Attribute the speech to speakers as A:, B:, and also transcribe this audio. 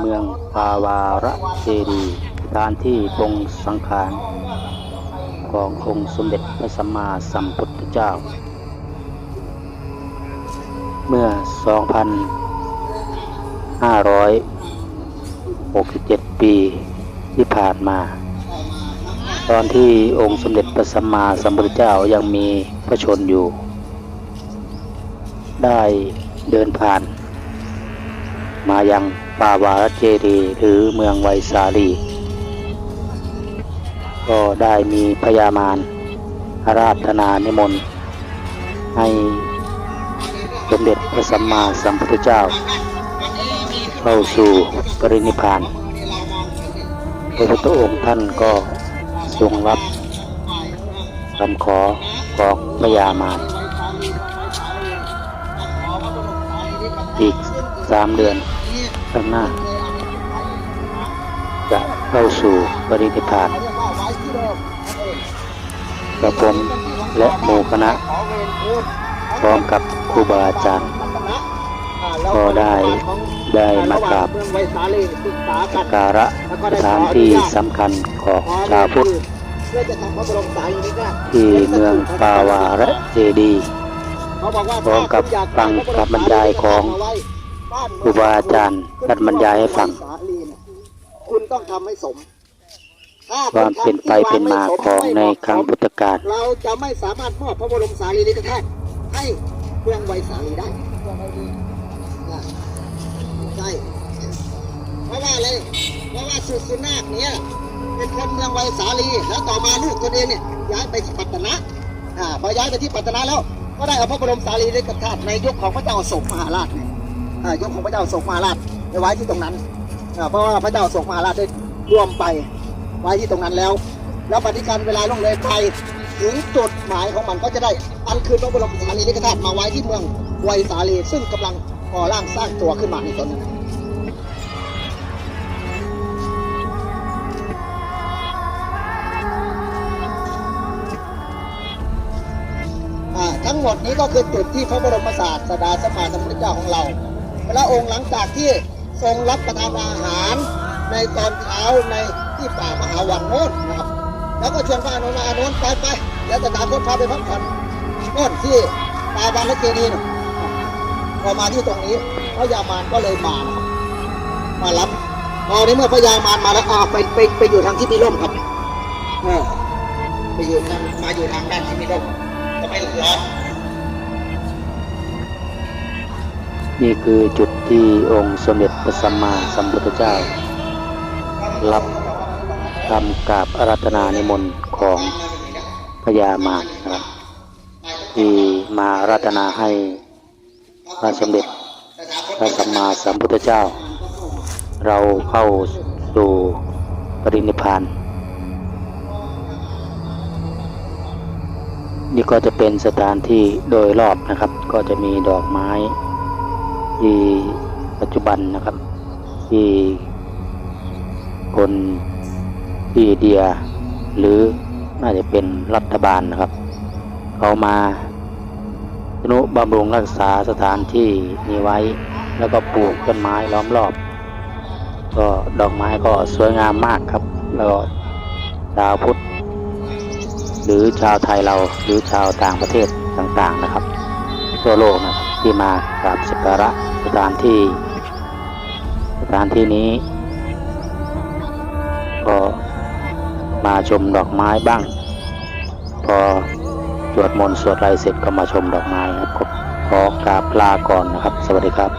A: เมืองปาวาระเจดีย์สถานที่ปรงสังขาร ขององค์สมเด็จพระสัมมาสัมพุทธเจ้า เมื่อ 2,567 ปีที่ผ่านมา ตอนที่องค์สมเด็จพระสัมมาสัมพุทธเจ้ายังมีพระชนอยู่ ได้เดินผ่าน มายังปาวารเจดีหรือเมืองไวสาลี ก็ได้มีพญามารอาราธนานิมนต์ให้สมเด็จพระสัมมาสัมพุทธเจ้า เข้าสู่ปรินิพพานพระพุทธองค์ท่านก็ทรงรับคำขอของพญามารอีกสามเดือน ข้างหน้า จะเข้าสู่ปรินิพานกระผมและหมู่คณะ พร้อมกับครูบาอาจารย์ก็ได้ได้มากราบสักการะสถานที่สำคัญของชาวพุทธที่เมืองปาวาระเจดีพร้อมกับฟังคำบรรยายของ ครูบาอาจารย์ท่านบรรยายให้ฟัง
B: คุณต้องทำให้สมถ้
A: ความเป็นไปเป็นมาของในครั้งพุทธกาล
B: เราจะไม่สามารถมอบพระบรมสารีริกธาตุให้เมืองไวสาลีได้นะใช่เพราะว่าอะไรเพราะว่าสุสุนาคเนี่ยเป็นคนเมืองไวสาลีแล้วต่อมาลูกตัวเองเนี่ยย้ายไปที่ปัตตนะอ่าพอย้ายไปที่ปัตตนะแล้ว ก็ได้เอาพระบรมสารีริกธาตุในยุคของพระเจ้าอโศกมหาราชเนี่ยอ่า ยุคของพระเจ้าอโศกมาราชไปไว้ที่ตรงนั้นเพราะว่าพระเจ้าอโศกมาราชได้รวมไปไว้ที่ตรงนั้นแล้ว แล้วปฏิการเวลาล่วงเลยไปถึงจุดหมายของมันก็จะได้อันคืนพระบรมสารีริกธาตุมาไว้ที่เมืองไวสาลีซึ่งกำลังก่อร่างสร้างตัวขึ้นมาในตอนนี้อ่าทั้งหมดนี้ก็คือจุดที่พระบรมศาสดาสมมาสมพุทธเจ้าของเรา พระองค์หลังจากที่ทรงรับประทานอาหาร ในตอนเช้าในที่ป่ามหาวันโน้นนะครับ แล้วก็ชวนพระอานนาอานนไปไปเดี๋ยวจะตามคนพาไปพักผ่อนโน่นที่ปาบานและเจดีนะพอมาที่ตรงนี้พระยามารก็เลยมามารับพอในเมื่อพระยามารมาแล้วอ่าไปไปไปอยู่ทางที่มีร่มครับเออไปอยู่ทางมาอยู่ทางด้านที่มีร่มก็ไม่ร้อน
A: นี่คือจุดที่องค์สมเด็จพระสัมมาสัมพุทธเจ้า รับคำกราบอารัธนานิมนต์ของพญามารนะครับที่มาอารัตนาให้พระสมเด็จพระสัมมาสัมพุทธเจ้า เราเข้าสู่ปรินิพานนี่ก็จะเป็นสถานที่โดยรอบนะครับ ก็จะมีดอกไม้ ที่ปัจจุบันนะครับ ที่คนที่อินเดีย หรือน่าจะเป็นรัฐบาลนะครับ เขามาทนุบำรุงรักษาสถานที่นี้ไว้ แล้วก็ปลูกต้นไม้ล้อมรอบ ก็ดอกไม้ก็สวยงามมากครับ แล้วก็ชาวพุทธหรือชาวไทยเราหรือชาวต่างประเทศต่างๆนะครับ ทั่วโลกนะครับ ที่มากราบสักการะสถานที่ สถานที่นี้ ก็มาชมดอกไม้บ้าง พอสวดมนต์สวดไรเสร็จก็มาชมดอกไม้ครับขอกราบลาก่อนนะครับ สวัสดีครับ